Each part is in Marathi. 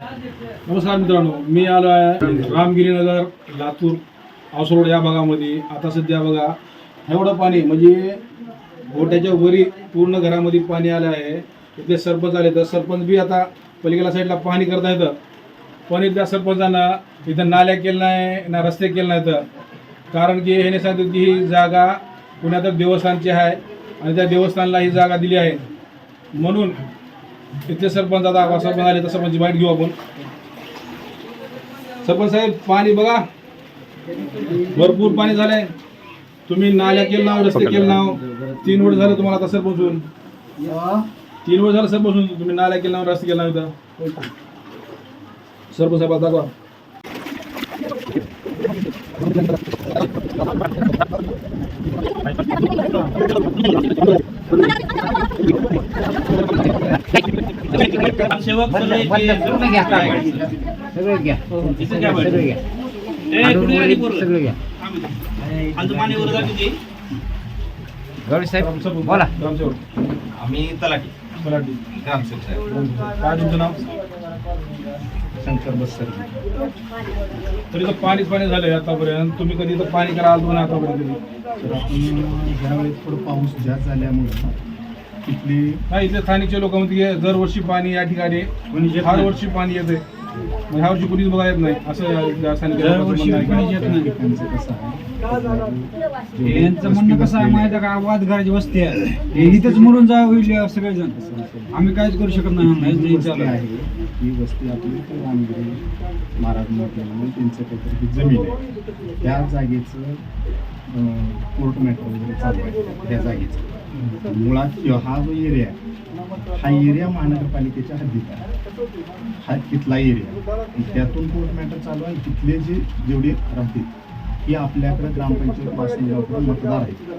नमस्कार मित्रांनो मी आलो आहे रामगिरीनगर लातूर औसरोड या भागामध्ये. आता सध्या बघा एवढं पाणी म्हणजे गोट्याच्या वरी पूर्ण घरामध्ये पाणी आलं आहे. इथले सरपंच आले तर सरपंच बी आता पलीकडल्या साईडला पाहणी करता येतं पण इथल्या सरपंचांना इथं नाल्या केलं नाही ना रस्ते केले नाही तर कारण की ह्याने सांगितलं की ही जागा पुण्यात देवस्थानची आहे आणि त्या देवस्थानला ही जागा दिली आहे. म्हणून इथले सरपंच आता सरपंच आले तर सरपंच बाईट घेऊ आपण. सरपंच साहेब पाणी बघा. भरपूर पाणी झालंय. तुम्ही नाल्या केलं नाव रस्ते केलं नाव. तीन वर्ष झालं तुम्हाला आता सरपंच होऊन तीन वर्ष झालं सरपंच होऊन तुम्ही नाल्या केलं नाव रस्ते केलं नाव इथं. सरपंच साहेब आता दाखवा सेवक सगळं घ्या सगळं घ्या. इथं घ्या बाई. सगळं घ्या? सगळं. गौरी साहेब बोला. आम्ही तलाठी. ग्रामसेवक साहेब. काय तुमचं नाव? शंकर बस्तर. तरी तर पाणीच पाणी झालंय आतापर्यंत. तुम्ही कधी तर पाणी करा आलो ना आतापर्यंत ह्यावेळेस थोडं पाऊस जास्त झाल्यामुळे नाही इथले स्थानिकचे लोक म्हणते की दरवर्षी पाणी या ठिकाणी हर वर्षी पाणी येते मग ह्या वर्षी कुणीच बघा येत नाही असं इथल्या स्थानिक लोकांचं म्हणणं आहे. ठिकाणचं कसं आहे यांचं म्हणणं कसं आहे माहिती आहे का? वाद घराची वस्ती आहे. हे इथंच म्हणून जा होईल सगळेजण. आम्ही काहीच करू शकत नाही ही चालू आहे. ही वस्ती आपली ते रामगिरी महाराज म्हणून त्यांचं काहीतरी जमीन आहे. त्या जागेचं कोर्ट मॅटर वगैरे चालू आहे त्या जागेचं. मुळात हा जो एरिया हा एरिया महानगरपालिकेच्या हद्दीत आहे. हा तिथला एरिया त्यातून कोर्ट मॅटर चालू आहे. तिथले जे जेवढे राहतील ही आपल्याकडे ग्रामपंचायत वासनगावकडे मतदार आहेत.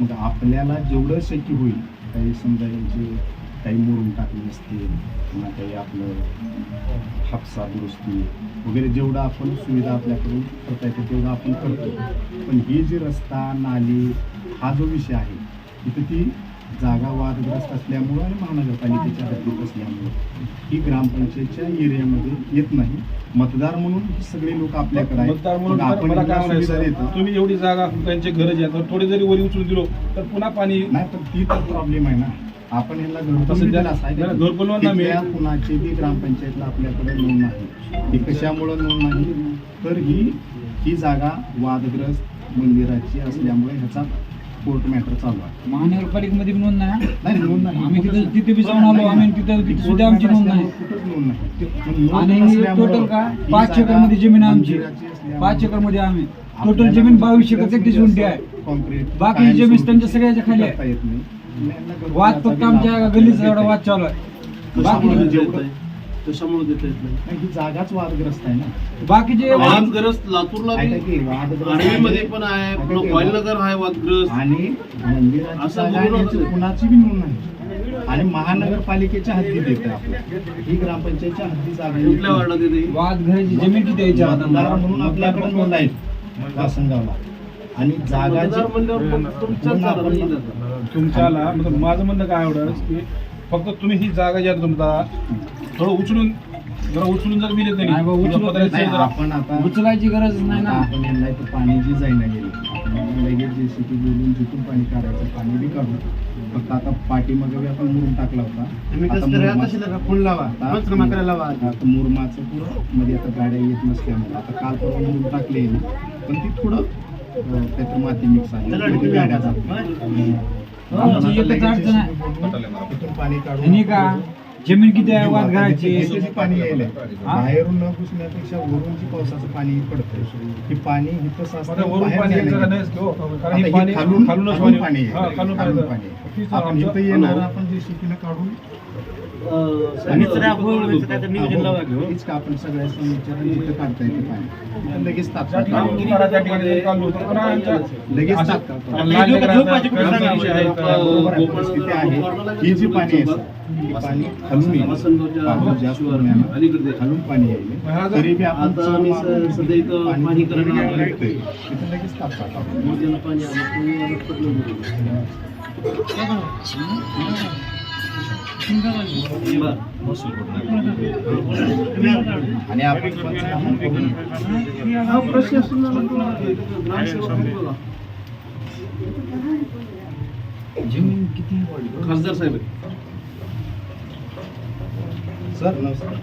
मग आपल्याला जेवढं शक्य होईल काही समजा यांचे काही मोडून टाकले असतील किंवा काही आपलं हापसा दुरुस्ती वगैरे जेवढं आपण सुविधा आपल्याकडून करता येते तेवढं आपण करतो पण ही जी रस्ता नाली हा जो विषय आहे तिथं ती जागा वादग्रस्त असल्यामुळं आणि महानगरपालिकेच्या हद्दीत असल्यामुळं ही ग्रामपंचायतच्या एरियामध्ये येत नाही. मतदार म्हणून ही सगळे लोक आपल्याकडे आहेत. मतदार म्हणून मग आपण मला काय सुविधा तुम्ही एवढी जागा त्यांचे गरज आहे. तर थोडी जरी वरी उचलून दिलो तर पुन्हा पाणी नाही पण ती तर प्रॉब्लेम आहे ना. आपण ह्याला घरकुल कुणाची बी ग्रामपंचायतला आपल्याकडे नोंद नाही. ही कशामुळं नोंद नाही? तर ही ही जागा वादग्रस्त मंदिराची असल्यामुळे ह्याचा कोर्ट मॅटर चालू आहे. महानगरपालिकेमध्ये नोंद नाही? नाही नोंद नाही. आम्ही तिथं तिथे बी जाऊन आलो आम्ही तिथं तिथे सुद्धा आमची नोंद नाही. कुठंच नोंद नाही. आणि टोटल का? ही पाच जागा एकरमध्ये जमीन आहे आमची पाच एकरमध्ये आम्ही टोटल जमीन बावीस एकर जास्तीत गुंठे आहे. कॉन्क्रीट बाकी जमीन त्यांच्या सगळ्याच्या खाली येत नाही. वाद फक्त आमच्या गल्लीचा एवढा वाद येत चालू आहे. कशामुळे बाकी जेवढं- कशामुळे देता येत नाही? नाही, ही जागाच वादग्रस्त आहे ना. बाकीचे वादग्रस्त लातूरला ऐका बी की, वादग्रस्त आर्वीमध्ये आहे. पण आहे ऐका पुन्हा की, वायलनगर आहे वादग्रस्त. आणि मंदिराची असं जागा आहे, याची. कुणाची बी नोंद नाही. आणि महानगरपालिकेच्या हद्दीत येते आपल्या ही ग्रामपंचायतच्या हद्दी जागा कुठल्या वार्डात येते? वाद घराची जमीन किती आहे मतदार? म्हणून आपल्याकडे नोंद आहे वासनगावला आणि जागा मतदार जी- म्हणल्यावर फक्त तुमच्याच म्हणून जागा नाही आपण- जात. तुमच्याला मतलब माझं म्हणणं काय एवढंच की फक्त तुम्ही ही जागा ज्या तुमचा थोडं उचलून जरा उचलून जर दिले नाही आपण आता उचलायची गरज नाही ना. आपण यांना इथं पाणी जी जाईना गेली आपण लगेच जेसीबी बोलून जिथून पाणी काढायचं पाणी बी काढू फक्त आता पाठीमागे बी आपण मुरुम टाकला होता. तुम्ही आता कसं करा, मुरुमाचं- आता शिल्लक फोन लावा. आता- पंचनामा करायला लावा. आता मुरुमाचं पुरं मध्ये आता गाड्या येत नसल्यामुळे आता काल परवा मुरुम टाकले. पण ती थोडं अं, त्याच्यात माती मिक्स आहे. गाड्या टाका. का? जमीन किती आहे? वाद जे पाणी यायलंय? हा? बाहेरून न घुसण्यापेक्षा वरून जे पावसाचं पाणी पडतंय हे पाणी इथं साचतं वरून पाणी का की आपण इथं येणार आपण जे शिकीनं काढून आपण सगळ्या जिथं काढता येते पाणी. लगेच लगेच परिस्थिती आहे. ही जी पाणी आहे पाणी खालून येईल. पाऊस जास्त होण्यानं अलीकडे. खालून पाणी येईल. तरी बी आपण सध्या इथं पाणी तिथं लगेच पाणी आलं आणि आपण पंचनामा करून प्रशासनाला तो ग्रामसेवक आहे बघा. खासदार साहेब. सर नमस्कार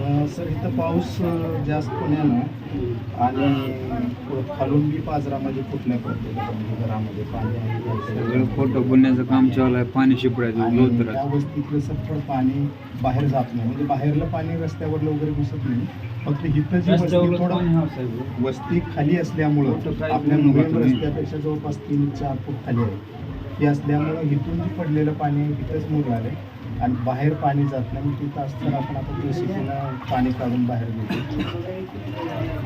सर इथं पाऊस अं, जास्तपणे ना? आणि खालून बी पाजरामध्ये फुटण्या पडते म्हणजे घरामध्ये पाणी खोटं बोलण्याचं काम चालू आहे पाणी शिपडायचं त्या वस्तीतलं सगळं पाणी बाहेर जात नाही. म्हणजे बाहेरलं पाणी रस्त्यावर वगैरे घुसत नाही. फक्त इथं जी वस्ती थोडं पाणी वस्ती खाली असल्यामुळं आपल्या तुम्ही. रस्त्यापेक्षा जवळपास तीन चार फूट खाली आहे. ही असल्यामुळं इथून जे पडलेलं पाणी आहे इथंच मुरलं आहे. आणि बाहेर पाणी जात नाही तिथं असताना आपण आता जेसीबीनं पाणी काढून बाहेर घेतो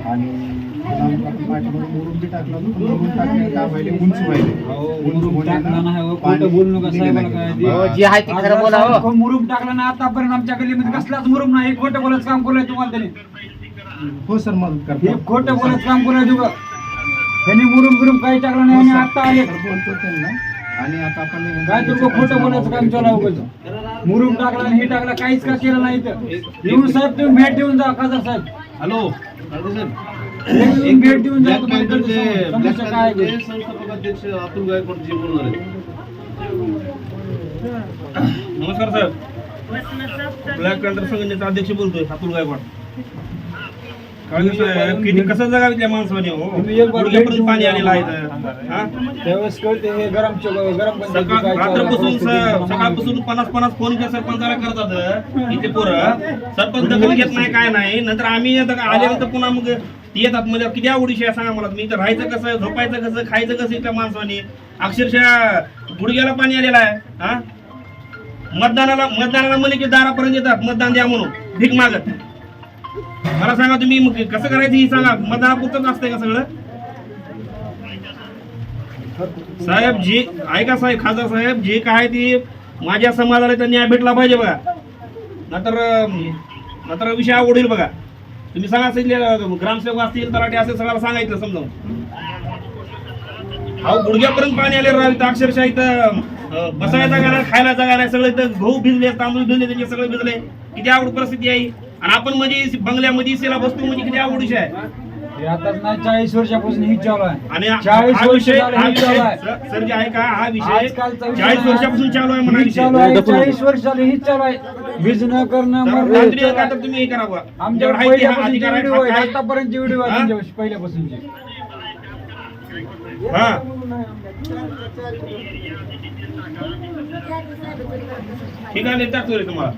आणि आपण पाठीमध्ये बी टाकला व्हायले? उंच व्हायले. मुरुम हो. हो, हो. ना आतापर्यंत आमच्या गल्लीमध्ये कसलाच मुरुम नाही खोटं बोलायचं काम केलंय तुम्हाला त्यांनी हो सर मदत हे करतो खोटं बोलायचं काम केलंय तुला त्यांनी मुरुम बिरुम काही टाकलं नाही हो, आणि सर. आता आले. बोलतो त्यांना. आणि आता आपण काय तुला खोटं बोलायचं काम चालू. मुरुम टाकला आणि हे टाकला काहीच का केलं नाही इथं? येऊन साहेब तुम्ही भेट देऊन जा खासदार साहेब. हॅलो भेट देऊन जा समस्या काय आहे ते. पॅन्थरचे संस्थापक अध्यक्ष अतुल गायकवाड जी बोलणार नमस्कार साहेब. ब्लॅक पॅन्थर संघटनेचा अध्यक्ष बोलतोय अतुल गायकवाड. कारण कसं आहे, किती कसं जगावितल्या माणसाने हो? तुम्ही एक बार गुडघ्यापर्यंत भेट पाणी आलेलं आहे इथं. हा? त्यावेळेस कळते हे गरम गरम सकाळ रात्रपासून स- सकाळपासून पन्नास पन्नास फोन त्या सरपंचाला करतात इथे पोरं. सरपंच दखल घेत नाही काय नाही. नंतर आम्ही आता आल्यानंतर पुन्हा मग ती येतात. म्हणजे किती आवडीशी आहे सांगा मला तुम्ही. इथं राहायचं कसं झोपायचं कसं खायचं कसं इथल्या माणसाने? अक्षरशः गुडघ्याला पाणी आलेलं आहे. हा? मतदानाला मतदानाला म्हणे की दारापर्यंत येतात. मतदान द्या म्हणून. भीक मागत. मला सांगा तुम्ही मग कसं करायचं ही सांगा. मतदानापुरतच असतंय का सगळं? साहेब जे ऐका साहेब खासदार साहेब जे काय ते माझ्या समाजाला तर न्याय भेटला पाहिजे बघा. नंतर नंतर विषय आवडील बघा. तुम्ही सांगा सांगितले ग्रामसेवक असतील तलाठी असेल सगळ्याला सांगायचं समजावून. अहो गुडघ्यापर्यंत पाणी आले राव तर अक्षरशः इथं बसायला जागा नाही खायला जागा नाही सगळं इथं गहू भिजले तांदूळ भिजले त्यांचे सगळं भिजले. किती आवड परिस्थिती आहे आणि आपण म्हणजे बंगल्यामध्ये सेला बसतो म्हणजे किती आवडीची आहे हे चाळीस वर्षापासून ही चालू आहे आणि चाळीस हा वर्ष विषय झाले हा हे चालू आहे. सर- सर जे आहे का हा विषय आजकालचा विषय चाळीस. वर्षापासून चालू आहे म्हणा ही विषय चालू आहे चाळीस वर्ष झाले हीच चालू आहे भिजणं करणं तर मरणं तांत्रिक चालू काय आहे. तर तुम्ही हे करा बुवा. आमच्या तुमच्याकडे आहे ते हा पहिल्यापासूनची अधिकार आहे, व्हिडिओ हक्क आहे आहे. आतापर्यंतची व्हिडिओ आहे हा? त्यांच्यापाशी पहिल्यापासूनची हा ठीक आहे टाकतो रे तुम्हाला.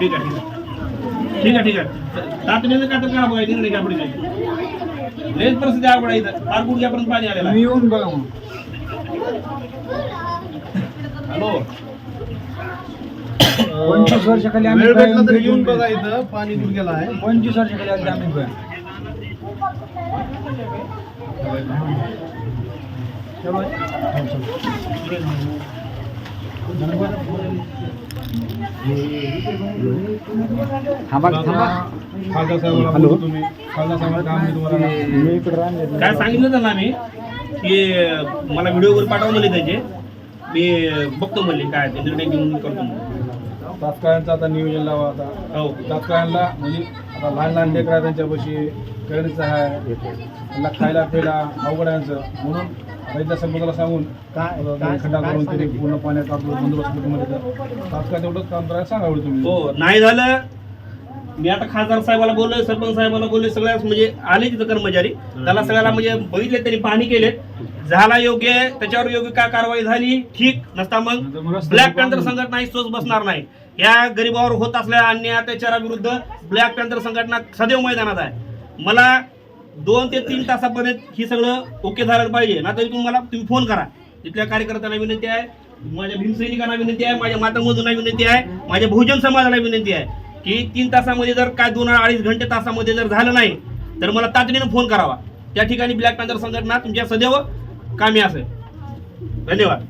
ठीक आहे ठीक आहे. ठीक आहे तातडीने काय तर करा बघा निर्णय घ्या पुढे काही लयच परिस्थिती आवड आहे इथं. फार गुडघ्यापर्यंत पाणी आलेलं आहे. येऊन बघा मग. हॅलो. पंचवीस वर्षाखाली आम्ही येऊन बघा इथं. पाणी गुडघ्याला आहे. पंचवीस वर्षाखाली आम्ही पण थांबा थांबा. खासदार साहेबाला बोलतो तुम्ही खासदार साहेबांचं काम मी तुम्हाला काय सांगितलं त्यांना मी की मला व्हिडिओ वगैरे पाठवा म्हणले त्याचे. मी बघतो म्हणले काय ते निर्णय घेऊन करतो. तात्काळांचं आता नियोजन लावा आता. हो. तात्काळांना म्हणजे आता लहान लहान लेकरं आहे त्यांच्यापाशी करणीचं आहे. त्यांना खायला प्यायला अवघड आहे यांचं. म्हणून आता इथल्या सरपंचाला सांगून काय- खड्डा करून तरी? पूर्ण पाण्यात आपलं बंदोबस्त कुटुंबात येतं तात्काळ तेवढंच काम करायला सांगावं तुम्ही. हो नाही झालं. मी आता खासदार साहेबाला बोललोय सरपंच साहेबाला बोललोय सगळ्याच म्हणजे आले तिथं कर्मचारी. त्याला सगळ्याला म्हणजे बघितले त्यांनी पाहणी केले झाला योग्य आहे, त्याच्यावर योग्य काय कारवाई झाली ठीक नसता मग ब्लॅक पॅन्थर बांधून- संघटना ही सोच बसणार नाही. या गरीबावर होत असलेल्या अन्याय अत्याचाराविरुद्ध ब्लॅक पॅन्थर संघटना सदैव मैदानात आहे. मला दोन ते तीन तासापर्यंत ही सगळं ओके झालं पाहिजे. ना तरी तुम्हाला तुम्ही फोन करा. तिथल्या कार्यकर्त्यांना विनंती आहे माझ्या भीमसैनिकांना विनंती आहे माझ्या मातामोजूंना विनंती आहे माझ्या बहुजन समाजाला विनंती आहे की तीन तासामध्ये जर काय दोन अडीच घंटे तासामध्ये जर झालं नाही तर मला तातडीनं फोन करावा. त्या ठिकाणी ब्लॅक पॅन्थर संघटना तुमच्या सदैव कामी असेल. धन्यवाद.